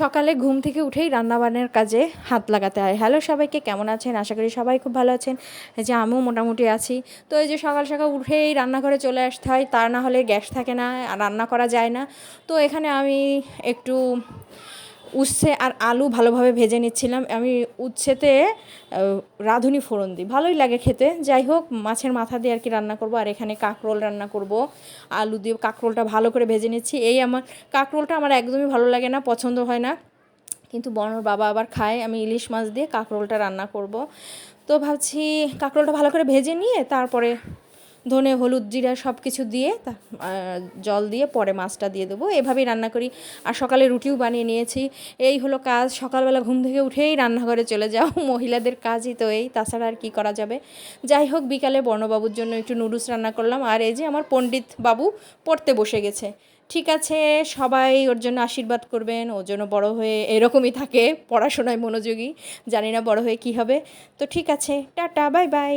সকালে ঘুম থেকে উঠেই রান্নাবান্নার কাজে হাত লাগাতে হয়। হ্যালো সবাইকে, কেমন আছেন? আশা করি সবাই খুব ভালো আছেন। যে আমিও মোটামুটি আছি। তো এই যে সকাল সকাল উঠেই রান্নাঘরে চলে আসতে হয়, তা না হলে গ্যাস থাকে না রান্না করা যায় না। তো এখানে আমি একটু উচ্ছে আর আলু ভালোভাবে ভেজে নিচ্ছিলাম। আমি উচ্ছেতে রাঁধুনি ফোড়ন দিই। ভালোই লাগে খেতে। যাই হোক, মাছের মাথা দিয়ে আর কি রান্না করব। আর এখানে কাঁকরোল রান্না করব। আলু দিয়ে কাঁকরোলটা ভালো করে ভেজে নিচ্ছি। এই আমার কাঁকরোলটা আমার একদমই ভালো লাগে না, পছন্দ হয় না। কিন্তু বড়োর বাবা আবার খায়। আমি ইলিশ মাছ দিয়ে কাঁকরোলটা রান্না করব। তো ভাবছি কাঁকরোলটা ভালো করে ভেজে নিয়ে তারপরে ধনে, হলুদ, জিরা সব কিছু দিয়ে জল দিয়ে পরে মাছটা দিয়ে দেবো। এভাবেই রান্না করি। আর সকালে রুটিও বানিয়ে নিয়েছি। এই হলো কাজ। সকালবেলা ঘুম থেকে উঠেই রান্নাঘরে চলে যাও। মহিলাদের কাজই তো এই, তাছাড়া আর কি করা যাবে? যাই হোক, বিকালে বর্ণবাবুর জন্য একটু নুডলস রান্না করলাম। আর এই যে আমার পণ্ডিত বাবু পড়তে বসে গেছে। ঠিক আছে, সবাই ওর জন্য আশীর্বাদ করবেন। ওর জন্য বড় হয়ে এরকমই থাকে পড়াশোনায় মনোযোগী। জানি না বড় হয়ে কি হবে। তো ঠিক আছে, টাটা, বাই বাই।